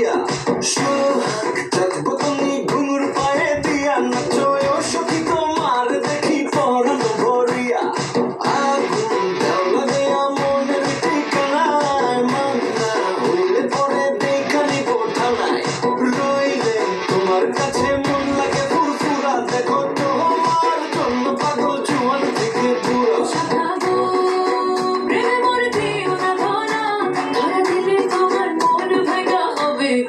দিয়া সোহাগ থাকব তুমি ঘুঙুর পায়ে দিয়া নাচো সখী তোমার দেখি পরানো ভরিয়া। দেওয়া দেয়া মনের ঠিকানায় পরে দেখানি বোঠানায় রইলে তোমার কাছে মন লাগে ফুরফুরা, দেখো তোমার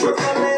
Trip.